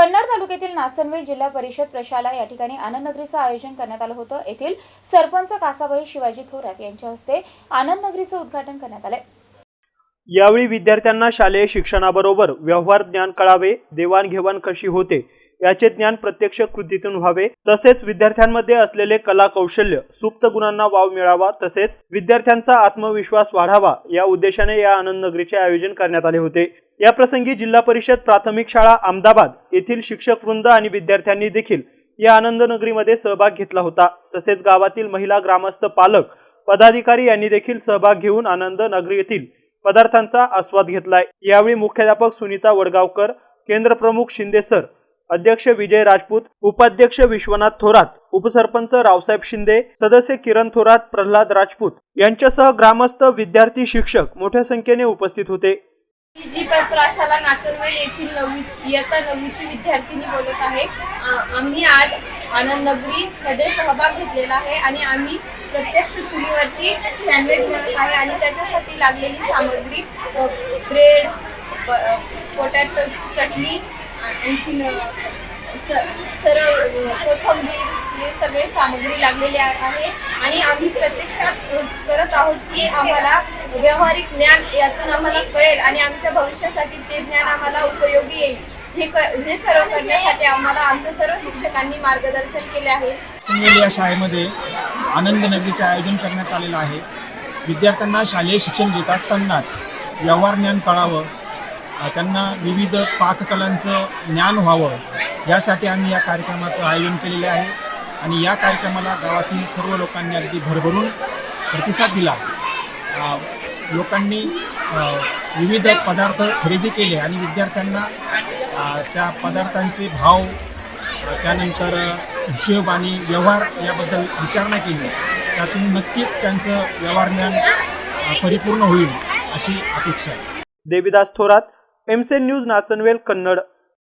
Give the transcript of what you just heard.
कन्नड तालुक्यातील नाचनवेल जिल्हा परिषद प्रशाला या ठिकाणी आनंदनगरीचं आयोजन करण्यात आलं होतं. येथील सरपंच कासाबाई शिवाजी थोरात यांच्या हस्ते आनंदनगरीचं उद्घाटन करण्यात आलंय. यावेळी विद्यार्थ्यांना शालेय शिक्षणाबरोबर व्यवहार ज्ञान कळावे देवाणघेवाण कशी होते याचे ज्ञान प्रत्यक्ष कृतीतून व्हावे तसेच विद्यार्थ्यांमध्ये असलेले कला कौशल्य सुप्त गुणांना वाव मिळावा तसेच विद्यार्थ्यांचा आत्मविश्वास वाढावा या उद्देशाने या आनंद नगरीचे आयोजन करण्यात आले होते. याप्रसंगी जिल्हा परिषद प्राथमिक शाळा अहमदाबाद येथील शिक्षक वृंद आणि विद्यार्थ्यांनी देखील या आनंदनगरीमध्ये सहभाग घेतला होता. तसेच गावातील महिला ग्रामस्थ पालक पदाधिकारी यांनी देखील सहभाग घेऊन आनंद नगरी येथील पदार्थांचा आस्वाद घेतलाय. यावेळी मुख्याध्यापक सुनीता वडगावकर केंद्रप्रमुख शिंदे सर अध्यक्ष विजय राजपूत उपाध्यक्ष विश्वनाथ थोरात उपसरपंच रावसाहेब शिंदे सदस्य किरण थोरात प्रल्हाद राजपूत यांच्यासह ग्रामस्थ विद्यार्थी शिक्षक मोठ्या संख्येने उपस्थित होते. जी परप्राशाला प्रशाला नाचनवेल येथील नववी इयत्ता नववीची विद्यार्थिनी बोलत आहे. आ- आम्ही आज आनंद नगरी मध्ये सहभाग घेतलेला आहे आणि आम्ही प्रत्यक्ष चुलीवरती सँडविच बनवत आहे आणि त्याच्यासाठी लागलेली सामग्री अ, ब्रेड ब- अ, पोटॅटोची चटणी आ- आणखीन अ, सरळ कोथंबीर हे सगळे सामग्री लागलेली आहे. आणि आम्ही प्रत्यक्षात करत आहोत की आम्हाला व्यावहारिक ज्ञान यातून आम्हाला कळेल आणि आमच्या भविष्यासाठी ते ज्ञान आम्हाला उपयोगी येईल. हे कर हे सर्व करण्यासाठी आम्हाला आमच्या सर्व शिक्षकांनी मार्गदर्शन केले आहे. या शाळेमध्ये आनंद नगरीचे आयोजन करण्यात आलेलं आहे. विद्यार्थ्यांना शालेय शिक्षण घेत असतानाच व्यवहार ज्ञान कळावं त्यांना विविध पाककलांचं ज्ञान व्हावं यासाठी आम्ही या कार्यक्रमाचं आयोजन केलेले आहे. आणि या कार्यक्रमाला गावातील सर्व लोकांनी अगदी भरभरून प्रतिसाद दिला. लोकांनी विविध पदार्थ खरेदी केले आणि विद्यार्थ्यांना त्या पदार्थांचे भाव त्यानंतर हिशेब आणि व्यवहार याबद्दल विचारणा केली. त्यातून नक्कीच त्यांचं व्यवहार ज्ञान परिपूर्ण होईल अशी अपेक्षा आहे. देविदास थोरात एमसेन न्यूज नाचनवेल कन्नड.